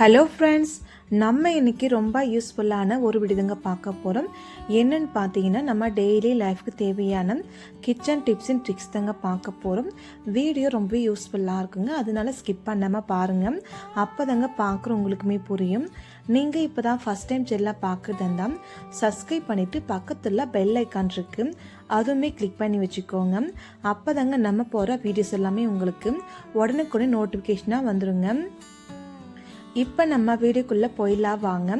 Hello friends நம்ம இன்னைக்கு ரொம்ப யூஸ்ஃபுல்லான ஒரு விடுதுங்க பார்க்க போகிறோம் என்னன்னு பார்த்தீங்கன்னா நம்ம டெய்லி லைஃப்க்கு தேவையான கிச்சன் டிப்ஸ் அண்ட் ட்ரிக்ஸ் தாங்க பார்க்க போகிறோம் வீடியோ ரொம்ப யூஸ்ஃபுல்லாக இருக்குங்க. அதனால ஸ்கிப் பண்ணாமல் பாருங்கள் அப்போ தாங்க பார்க்குறவங்களுக்குமே புரியும். நீங்கள் இப்போ தான் ஃபஸ்ட் டைம் செல்லாக பார்க்குறது இருந்தால் சப்ஸ்கிரைப் பண்ணிவிட்டு பக்கத்தில் பெல் ஐக்கான் இருக்குது அதுவுமே கிளிக் பண்ணி வச்சுக்கோங்க. அப்போ தாங்க நம்ம போகிற வீடியோஸ் எல்லாமே உங்களுக்கு உடனுக்குடனே நோட்டிஃபிகேஷனாக வந்துடுங்க இப்போ நம்ம வீடுக்குள்ளே போயிடலாம் வாங்க.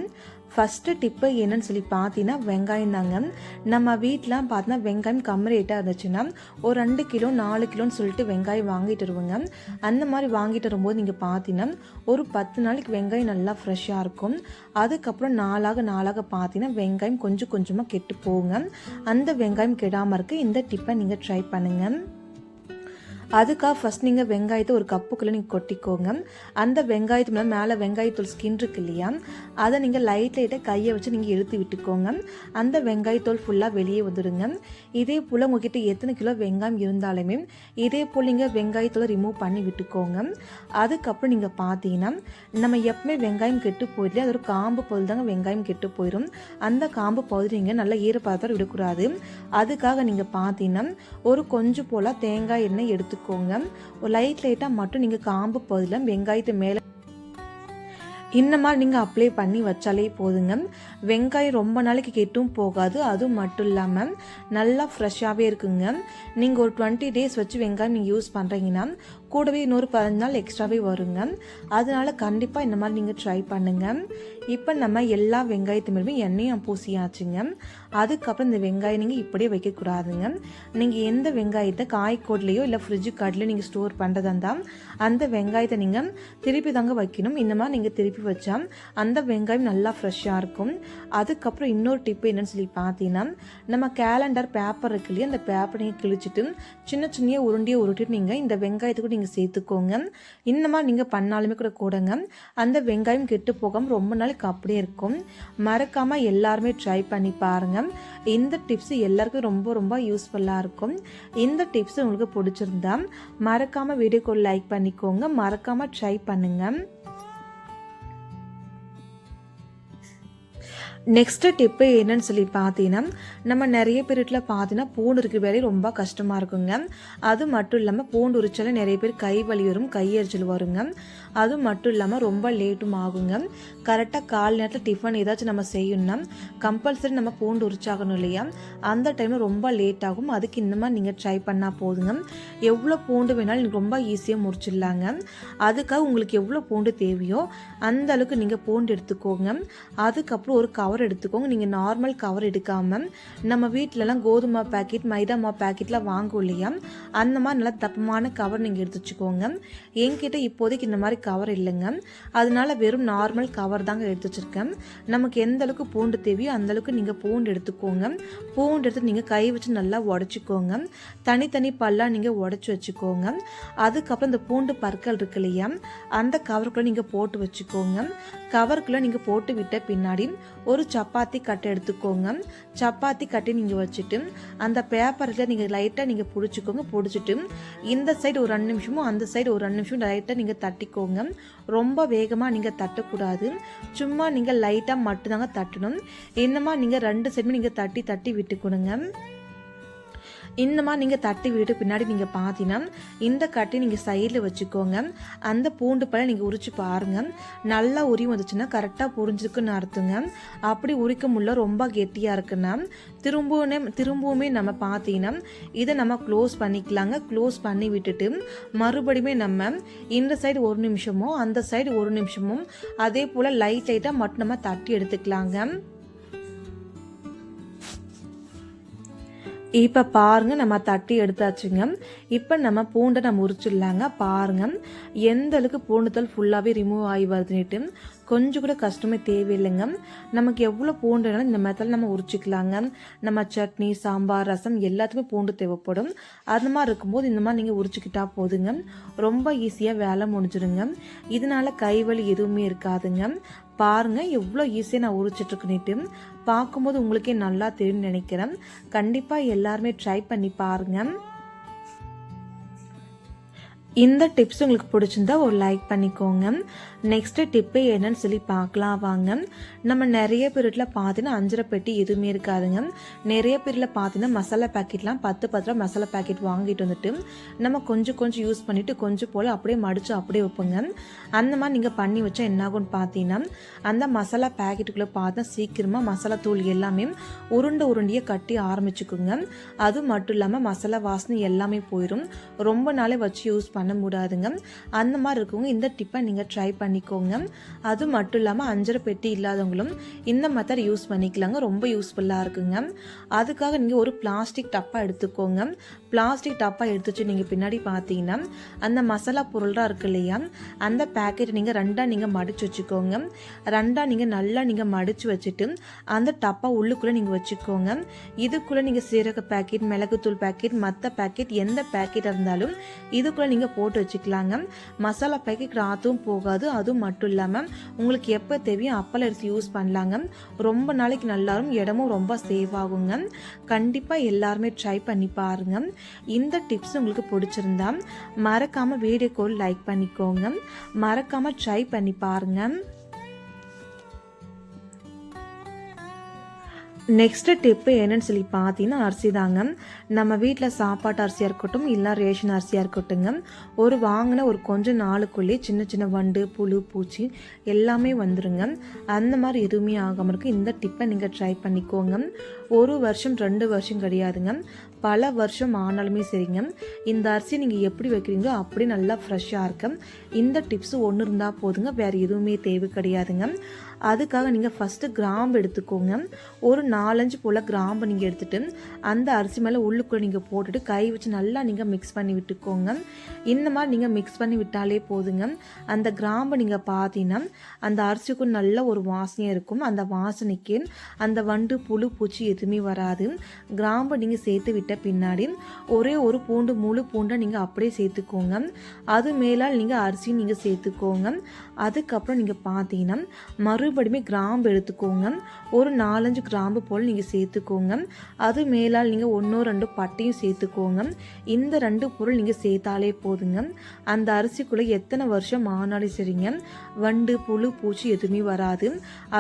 ஃபஸ்ட்டு டிப்பு என்னன்னு சொல்லி பார்த்தீங்கன்னா வெங்காயம் தாங்க. நம்ம வீட்டிலாம் பார்த்தீங்கன்னா வெங்காயம் கம்மி ரேட்டாக இருந்துச்சுன்னா ஒரு ரெண்டு கிலோ நாலு கிலோன்னு சொல்லிட்டு வெங்காயம் வாங்கிட்டு வருவோங்க. அந்த மாதிரி வாங்கிட்டு வரும்போது நீங்கள் பார்த்தீங்கன்னா ஒரு பத்து நாளைக்கு வெங்காயம் நல்லா ஃப்ரெஷ்ஷாக இருக்கும். அதுக்கப்புறம் நாளாக நாளாக பார்த்தீங்கன்னா வெங்காயம் கொஞ்சம் கொஞ்சமாக கெட்டு போகுங்க அந்த வெங்காயம் கெடாமல் இருக்க இந்த டிப்பை நீங்கள் ட்ரை பண்ணுங்கள் அதுக்காக ஃபஸ்ட் நீங்கள் வெங்காயத்தை ஒரு கப்புக்குள்ளே நீங்கள் கொட்டிக்கோங்க. அந்த வெங்காயத்து மேலே மேலே வெங்காயத்தூள் ஸ்கின் இருக்கு இல்லையா? அதை நீங்கள் லைட் லைட்டாக கையை வச்சு நீங்கள் இழுத்து விட்டுக்கோங்க. அந்த வெங்காயத்தூள் ஃபுல்லாக வெளியே வந்துடுங்க இதே போல் உங்ககிட்ட எத்தனை கிலோ வெங்காயம் இருந்தாலுமே இதே போல் நீங்கள் வெங்காயத்தூளை ரிமூவ் பண்ணி விட்டுக்கோங்க. அதுக்கப்புறம் நீங்கள் பார்த்தீங்கன்னா நம்ம எப்பவுமே வெங்காயம் கெட்டு போயிடல அது ஒரு காம்பு பகுதி தாங்க வெங்காயம் கெட்டு போயிடும் அந்த காம்பு பகுதி நீங்கள் நல்லா ஈரப்பதத்தோடு விடக்கூடாது. அதுக்காக நீங்கள் பார்த்தீங்கன்னா ஒரு கொஞ்சம் போல் தேங்காய் எண்ணெய் எடுத்து வச்சுக்கோங்க ஒரு லைட் லைட்டாக மட்டும் நீங்கள் காம்பு பகுதியில் வெங்காயத்து மேலே. இந்த மாதிரி நீங்கள் அப்ளை பண்ணி வச்சாலே போதுங்க. வெங்காயம் ரொம்ப நாளைக்கு கெட்டும் போகாது. அதுவும் மட்டும் இல்லாமல் நல்லா ஃப்ரெஷ்ஷாகவே இருக்குங்க. நீங்கள் ஒரு டுவெண்ட்டி டேஸ் வச்சு வெங்காயம் நீங்கள் யூஸ் பண்ணுறீங்கன்னா கூடவே இன்னொரு பதினஞ்சு நாள் எக்ஸ்ட்ராவே வருங்க. அதனால கண்டிப்பாக இந்த மாதிரி நீங்கள் ட்ரை பண்ணுங்கள் இப்போ நம்ம எல்லா வெங்காயத்துமே எண்ணெயும் பூசியாச்சுங்க. அதுக்கப்புறம் இந்த வெங்காயம் நீங்கள் இப்படியே வைக்கக்கூடாதுங்க நீங்கள் எந்த வெங்காயத்தை காய்கோட்லேயோ இல்லை ஃப்ரிட்ஜு கார்ட்லேயோ நீங்கள் ஸ்டோர் பண்ணுறதா இருந்தால் அந்த வெங்காயத்தை நீங்கள் திருப்பி தாங்க வைக்கணும். இந்த மாதிரி நீங்கள் திருப்பி வச்சா அந்த வெங்காயம் நல்லா ஃப்ரெஷ்ஷாக இருக்கும். அதுக்கப்புறம் இன்னொரு டிப்பு என்னன்னு சொல்லி பார்த்தீங்கன்னா நம்ம கேலண்டர் பேப்பர் இருக்கு இல்லையா அந்த பேப்பர் நீங்கள் கிழிச்சிட்டு சின்ன சின்ன உருண்டியை உருட்டிட்டு நீங்கள் இந்த வெங்காயத்துக்கு நீங்கள் சேர்த்துக்கோங்க. இந்த மாதிரி நீங்கள் பண்ணாலுமே கூட கூடங்க. அந்த வெங்காயம் கெட்டு போகாமல் ரொம்ப நாளைக்கு அப்படியே இருக்கும். மறக்காமல் எல்லாருமே ட்ரை பண்ணி பாருங்கள் இந்த டிப்ஸ் எல்லாருக்கும் ரொம்ப ரொம்ப யூஸ்ஃபுல்லாக இருக்கும். இந்த டிப்ஸ் உங்களுக்கு பிடிச்சிருந்தா மறக்காமல் வீடியோக்கு லைக் பண்ணிக்கோங்க. மறக்காமல் ட்ரை பண்ணுங்கள் நெக்ஸ்ட்டு டிப்பு என்னன்னு சொல்லி பார்த்தீங்கன்னா நம்ம நிறைய பேர் வீட்டில் பார்த்தீங்கன்னா பூண்டு இருக்க வேலையை ரொம்ப கஷ்டமாக இருக்குங்க. அது மட்டும் இல்லாமல் பூண்டு உரிச்சல நிறைய பேர் கை வலி வரும் கையெரிச்சல் வருங்க. அது மட்டும் இல்லாமல் ரொம்ப லேட்டும் ஆகுங்க. கரெக்டாக கால் நேரத்தில் டிஃபன் ஏதாச்சும் நம்ம செய்யணும்னா கம்பல்சரி நம்ம பூண்டு உரிச்சாகணும் இல்லையா? அந்த டைமில் ரொம்ப லேட் ஆகும். அதுக்கு இன்னமாக நீங்கள் ட்ரை பண்ணால் போதுங்க. எவ்வளோ பூண்டு வேணாலும் நீங்கள் ரொம்ப ஈஸியாக முறிச்சிடலாங்க. அதுக்காக உங்களுக்கு எவ்வளோ பூண்டு தேவையோ அந்த அளவுக்கு நீங்கள் பூண்டு எடுத்துக்கோங்க. அதுக்கப்புறம் ஒரு கவர் எடுத்துக்கோங்க. நீங்கள் நார்மல் கவர் எடுக்காமல் நம்ம வீட்டிலலாம் கோதுமை பேக்கெட் மைதா மா பேக்கெட்லாம் வாங்கும் இல்லையா? அந்த மாதிரி நல்லா தப்பமான கவர் நீங்கள் எடுத்து வச்சுக்கோங்க. என்கிட்ட இப்போதைக்கு இந்த மாதிரி கவர் இல்லைங்க. அதனால வெறும் நார்மல் கவர் தாங்க எடுத்து வச்சுருக்கேன். நமக்கு எந்த அளவுக்கு பூண்டு தேவையோ அந்தளவுக்கு நீங்கள் பூண்டு எடுத்துக்கோங்க. பூண்டு எடுத்து நீங்கள் கை வச்சு நல்லா உடச்சிக்கோங்க. தனித்தனி பல்லாக நீங்கள் உடச்சி வச்சுக்கோங்க. அதுக்கப்புறம் இந்த பூண்டு பற்கள் இருக்கு இல்லையா? அந்த கவருக்குள்ளே நீங்கள் போட்டு வச்சுக்கோங்க. கவருக்குள்ளே நீங்கள் போட்டு விட்ட பின்னாடி ஒரு சப்பாத்தி கட்டை எடுத்துக்கோங்க. சப்பாத்தி கட்டி நீங்கள் வச்சுட்டு அந்த பேப்பரில் நீங்கள் லைட்டாக நீங்கள் பிடிச்சிக்கோங்க பிடிச்சிட்டு இந்த சைடு ஒரு ரெண்டு நிமிஷமும் அந்த சைடு ஒரு ரெண்டு நிமிஷமும் லைட்டாக நீங்கள் தட்டிக்கோங்க. ரொம்ப வேகமாக நீங்கள் தட்டக்கூடாது. சும்மா நீங்கள் லைட்டாக மட்டும்தாங்க தட்டணும். என்னமா நீங்கள் ரெண்டு சைடுமே நீங்கள் தட்டி தட்டி விட்டுக்கணுங்க இந்த மாதிரி நீங்கள் தட்டி விட்டு பின்னாடி நீங்கள் பார்த்தீங்கன்னா இந்த கட்டி நீங்கள் சைடில் வச்சுக்கோங்க. அந்த பூண்டு பழம் நீங்கள் உரிச்சு பாருங்கள் நல்லா உரி வந்துச்சுன்னா கரெக்டாக புரிஞ்சிருக்குன்னு அர்த்தங்க. அப்படி உரிக்க முடியல ரொம்ப கெட்டியாக இருக்குன்னா திரும்பவுமே திரும்பவுமே நம்ம பார்த்தீங்கன்னா இதை நம்ம க்ளோஸ் பண்ணிக்கலாங்க. க்ளோஸ் பண்ணி விட்டுட்டு மறுபடியுமே நம்ம இந்த சைடு ஒரு நிமிஷமும் அந்த சைடு ஒரு நிமிஷமும் அதே போல் லைட் லைட்டாக மட்டும் நம்ம தட்டி எடுத்துக்கலாங்க. இப்போ பாருங்க நம்ம தட்டி எடுத்தாச்சுங்க. இப்போ நம்ம பூண்டை நம்ம உரிச்சிடலாங்க பாருங்க எந்த அளவுக்கு பூண்டுத்தல் ஃபுல்லாகவே ரிமூவ் ஆகி வருதுன்னுட்டு கொஞ்சம் கூட கஷ்டமே தேவையில்லைங்க. நமக்கு எவ்வளோ பூண்டு வேணாலும் இந்த மெத்தடில் நம்ம உரிச்சிக்கலாங்க. நம்ம சட்னி சாம்பார் ரசம் எல்லாத்துக்குமே பூண்டு தேவைப்படும். அது மாதிரி இருக்கும்போது இந்த மாதிரி நீங்கள் உரிச்சிக்கிட்டா போதுங்க. ரொம்ப ஈஸியாக வேலை முடிஞ்சிருங்க. இதனால கைவலி எதுவுமே இருக்காதுங்க. பாருங்கள் எவ்வளோ ஈஸியாக நான் உரிச்சிட்ருக்குன்னுட்டு பார்க்கும்போது உங்களுக்கே நல்லா தெரியும்னு நினைக்கிறேன். கண்டிப்பாக எல்லாருமே ட்ரை பண்ணி பாருங்கள் இந்த டிப்ஸ் உங்களுக்கு பிடிச்சிருந்தா ஒரு லைக் பண்ணிக்கோங்க. நெக்ஸ்ட்டு டிப்பு என்னன்னு சொல்லி பார்க்கலாம் வாங்க. நம்ம நிறைய பேரில் பார்த்தீங்கன்னா அஞ்சரை பெட்டி எதுவுமே இருக்காதுங்க. நிறைய பேரில் பார்த்தீங்கன்னா மசாலா பேக்கெட்லாம் பத்து பத்து ரூபா மசாலா பேக்கெட் வாங்கிட்டு வந்துட்டு நம்ம கொஞ்சம் கொஞ்சம் யூஸ் பண்ணிவிட்டு கொஞ்சம் போல் அப்படியே மடித்து அப்படியே வைப்போங்க. அந்த மாதிரி நீங்கள் பண்ணி வச்சா என்ன ஆகும்னு பார்த்தீங்கன்னா அந்த மசாலா பேக்கெட்டுக்குள்ளே பார்த்தா சீக்கிரமாக மசாலா தூள் எல்லாமே உருண்டை உருண்டையை கட்டி ஆரம்பிச்சுக்குங்க. அது மட்டும் இல்லாமல் மசாலா வாசனை எல்லாமே போயிடும் ரொம்ப நாளே வச்சு யூஸ் பண்ண பண்ண முடியாதுங்க. அந்த மாதிரி இருக்கவங்க இந்த டிப்பை நீங்கள் ட்ரை பண்ணிக்கோங்க. அது மட்டும் இல்லாமல் அஞ்சரை பெட்டி இல்லாதவங்களும் இந்த மெத்தட் யூஸ் பண்ணிக்கலாங்க. ரொம்ப யூஸ்ஃபுல்லாக இருக்குங்க. அதுக்காக நீங்கள் ஒரு பிளாஸ்டிக் டப்பா எடுத்துக்கோங்க. பிளாஸ்டிக் டப்பா எடுத்துச்சு நீங்கள் பின்னாடி பார்த்தீங்கன்னா அந்த மசாலா பொருளாக இருக்கு இல்லையா? அந்த பேக்கெட் நீங்கள் ரெண்டாக நீங்கள் மடித்து வச்சுக்கோங்க. ரெண்டாக நீங்கள் நல்லா நீங்கள் மடித்து வச்சுட்டு அந்த டப்பா உள்ளுக்குள்ளே நீங்கள் வச்சுக்கோங்க. இதுக்குள்ளே நீங்கள் சீரக பேக்கெட் மிளகுத்தூள் பேக்கெட் மற்ற பேக்கெட் எந்த பேக்கெட் இருந்தாலும் இதுக்குள்ளே நீங்கள் போட்டு வச்சுக்கலாங்க. மசாலா பேக்கெட் ஆற்றும் போகாது அதுவும் மட்டும் இல்லாமல் உங்களுக்கு எப்போ தேவையோ அப்போல்லாம் எடுத்து யூஸ் பண்ணலாங்க. ரொம்ப நாளைக்கு நல்லாரும் இடமும் ரொம்ப சேவ் ஆகுங்க. கண்டிப்பாக எல்லாருமே ட்ரை பண்ணி பாருங்க. இந்த டிப்ஸ் உங்களுக்கு பிடிச்சிருந்தா மறக்காமல் வீடியோ கால் லைக் பண்ணிக்கோங்க. மறக்காமல் ட்ரை பண்ணி பாருங்கள் நெக்ஸ்ட்டு டிப்பு என்னன்னு சொல்லி பார்த்தீங்கன்னா அரிசி தாங்க. நம்ம வீட்டில் சாப்பாட்டு அரிசியாக இருக்கட்டும் இல்லை ரேஷன் அரிசியாக இருக்கட்டுங்க. ஒரு வாங்கின ஒரு கொஞ்சம் நாளுக்குள்ளேயே சின்ன சின்ன வண்டு புழு பூச்சி எல்லாமே வந்துருங்க. அந்த மாதிரி எதுவுமே ஆகாமல் இருக்கு. இந்த டிப்பை நீங்கள் ட்ரை பண்ணிக்கோங்க. ஒரு வருஷம் ரெண்டு வருஷம் கிடையாதுங்க. பல வருஷம் ஆனாலுமே சரிங்க. இந்த அரிசி நீங்கள் எப்படி வைக்கிறீங்களோ அப்படி நல்லா ஃப்ரெஷ்ஷாக இருக்கும். இந்த டிப்ஸ் ஒன்று இருந்தால் போதுங்க. வேறு எதுவுமே தேவை கிடையாதுங்க. அதுக்காக நீங்கள் ஃபஸ்ட்டு கிராம்பு எடுத்துக்கோங்க. ஒரு நாலஞ்சு போல் கிராம்பு நீங்கள் எடுத்துகிட்டு அந்த அரிசி மேலே உள்ளுக்குள்ளே நீங்கள் போட்டுட்டு கை வச்சு நல்லா நீங்கள் மிக்ஸ் பண்ணி விட்டுக்கோங்க. இந்த மாதிரி நீங்கள் மிக்ஸ் பண்ணி விட்டாலே போதுங்க. அந்த கிராம்பு நீங்கள் பார்த்தீங்கன்னா அந்த அரிசிக்கும் நல்ல ஒரு வாசனையாக இருக்கும். அந்த வாசனைக்கு அந்த வண்டு புழு பூச்சி எதுவுமே வராது. கிராம்பு நீங்கள் சேர்த்து விட்டு பின்னாடி ஒரே ஒரு பூண்டு முழு பூண்டை நீங்கள் அப்படியே சேர்த்துக்கோங்க. அது மேலால் நீங்கள் அரிசி நீங்கள் சேர்த்துக்கோங்க. அதுக்கப்புறம் நீங்கள் பார்த்தீங்கன்னா மறுபடியுமே கிராம்பு எடுத்துக்கோங்க. ஒரு நாலஞ்சு கிராம்பு போல் நீங்கள் சேர்த்துக்கோங்க. அது மேலால் நீங்கள் ஒன்றோ ரெண்டு பட்டையும் சேர்த்துக்கோங்க. இந்த ரெண்டு பொருள் நீங்கள் சேர்த்தாலே போதுங்க. அந்த அரிசிக்குள்ளே எத்தனை வருஷம் ஆனாலும் சரிங்க. வண்டு புழு பூச்சி எதுவுமே வராது.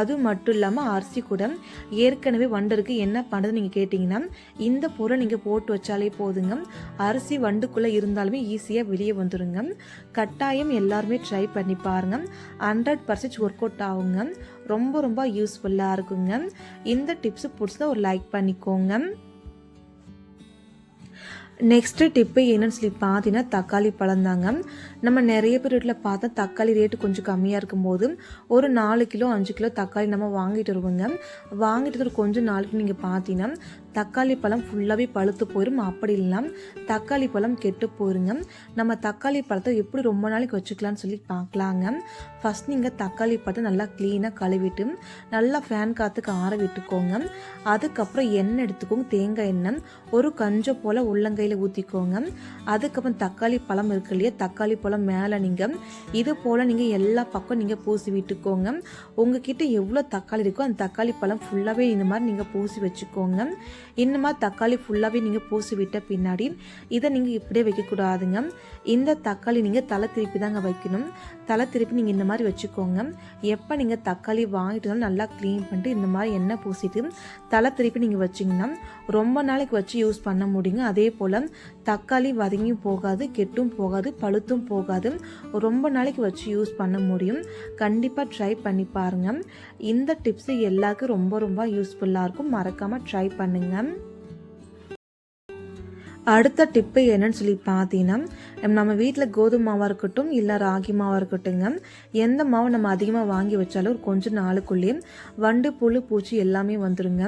அது மட்டும் இல்லாமல் அரிசி கூட ஏற்கனவே வண்டருக்கு என்ன பண்ணுறது நீங்கள் கேட்டிங்கன்னா இந்த பொருள் நீங்கள் போட்டு வச்சாலே போதுங்க. அரிசி வண்டுக்குள்ளே இருந்தாலுமே ஈஸியாக வெளியே வந்துடுங்க கட்டாயம் எல்லாருமே ட்ரை பண்ணி பாருங்க. ஹண்ட்ரட் பர்சன்ட் ஒர்க் அவுட் ஆகுங்க. ரொம்ப ரொம்ப யூஸ்ஃபுல்லாக இருக்குங்க. இந்த டிப்ஸு பிடிச்சத ஒரு லைக் பண்ணிக்கோங்க. நெக்ஸ்ட்டு டிப்பு என்னன்னு சொல்லி பார்த்தீங்கன்னா தக்காளி பழம் தாங்க. நம்ம நிறைய பேர் வீட்டில் பார்த்தா தக்காளி ரேட்டு கொஞ்சம் கம்மியாக இருக்கும்போது ஒரு நாலு கிலோ அஞ்சு கிலோ தக்காளி நம்ம வாங்கிட்டு வருவோங்க. வாங்கிட்டு ஒரு கொஞ்சம் நாளைக்கு நீங்கள் பார்த்தீங்கன்னா தக்காளி பழம் ஃபுல்லாகவே பழுத்து போயிடும் அப்படி இல்லாமல் தக்காளி பழம் கெட்டு போயிருங்க. நம்ம தக்காளி பழத்தை எப்படி ரொம்ப நாளைக்கு வச்சுக்கலாம்னு சொல்லி பார்க்கலாங்க ஃபஸ்ட் நீங்கள் தக்காளி பழத்தை நல்லா க்ளீனாக கழுவிட்டு நல்லா ஃபேன் காற்றுக்கு ஆற விட்டுக்கோங்க. அதுக்கப்புறம் எண்ணெய் எடுத்துக்கோங்க. தேங்காய் எண்ணெய். ஒரு கஞ்சம் போல் உள்ளங்கையில் ஊற்றிக்கோங்க அதுக்கப்புறம் தக்காளி பழம் இருக்கு இல்லையா? தக்காளி பழம் மேலே நீங்கள் இது போல் நீங்கள் எல்லா பக்கம் நீங்கள் பூசி விட்டுக்கோங்க. உங்ககிட்ட எவ்வளோ தக்காளி இருக்கோ அந்த தக்காளி பழம் ஃபுல்லாகவே இந்த மாதிரி நீங்கள் பூசி வச்சுக்கோங்க. இந்த மாதிரி தக்காளி ஃபுல்லாகவே நீங்கள் பூசி விட்ட பின்னாடி இதை நீங்கள் இப்படியே வைக்கக்கூடாதுங்க. இந்த தக்காளி நீங்கள் தலை திருப்பி தாங்க வைக்கணும். தலை திருப்பி நீங்கள் இந்த மாதிரி வச்சுக்கோங்க. எப்போ நீங்கள் தக்காளி வாங்கிட்டு நல்லா க்ளீன் பண்ணிட்டு இந்த மாதிரி எண்ணெய் பூசிட்டு தலை திருப்பி நீங்கள் வச்சிங்கன்னா ரொம்ப நாளைக்கு வச்சு யூஸ் பண்ண முடியுங்க. அதே போல் தக்காளி வதங்கியும் போகாது கெட்டும் போகாது பழுத்தும் போகாது. ரொம்ப நாளைக்கு வச்சு யூஸ் பண்ண முடியும். கண்டிப்பாக ட்ரை பண்ணி பாருங்கள் இந்த டிப்ஸு எல்லாருக்கும் ரொம்ப ரொம்ப யூஸ்ஃபுல்லாக இருக்கும். மறக்காமல் ட்ரை பண்ணுங்கள் Birmingham அடுத்த டிப்பு என்னன்னு சொல்லி பார்த்தீங்கன்னா நம்ம வீட்டில் கோதுமை மாவாக இருக்கட்டும் இல்லை ராகி மாவாக இருக்கட்டுங்க எந்த மாவை நம்ம அதிகமாக வாங்கி வச்சாலும் ஒரு கொஞ்சம் நாளுக்குள்ளேயே வண்டு புழு பூச்சி எல்லாமே வந்துடுங்க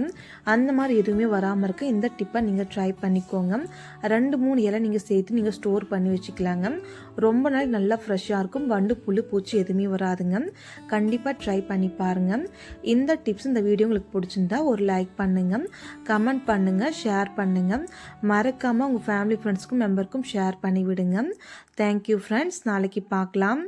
அந்த மாதிரி எதுவுமே வராமல் இருக்க இந்த டிப்பை நீங்கள் ட்ரை பண்ணிக்கோங்க. ரெண்டு மூணு இலை நீங்கள் சேர்த்து நீங்கள் ஸ்டோர் பண்ணி வச்சுக்கலாங்க. ரொம்ப நாள் நல்லா ஃப்ரெஷ்ஷாக இருக்கும். வண்டு புழு பூச்சி எதுவுமே வராதுங்க. கண்டிப்பாக ட்ரை பண்ணி பாருங்கள் இந்த டிப்ஸ் இந்த வீடியோ உங்களுக்கு பிடிச்சிருந்தா ஒரு லைக் பண்ணுங்கள் கமெண்ட் பண்ணுங்கள் ஷேர் பண்ணுங்கள் மறக்காமல் உங்கள் ஃபேமிலி ஃப்ரெண்ட்ஸ்க்கும் மெம்பருக்கும் ஷேர் பண்ணி விடுங்க தேங்க்யூ ஃப்ரெண்ட்ஸ் நாளைக்கு பார்க்கலாம்.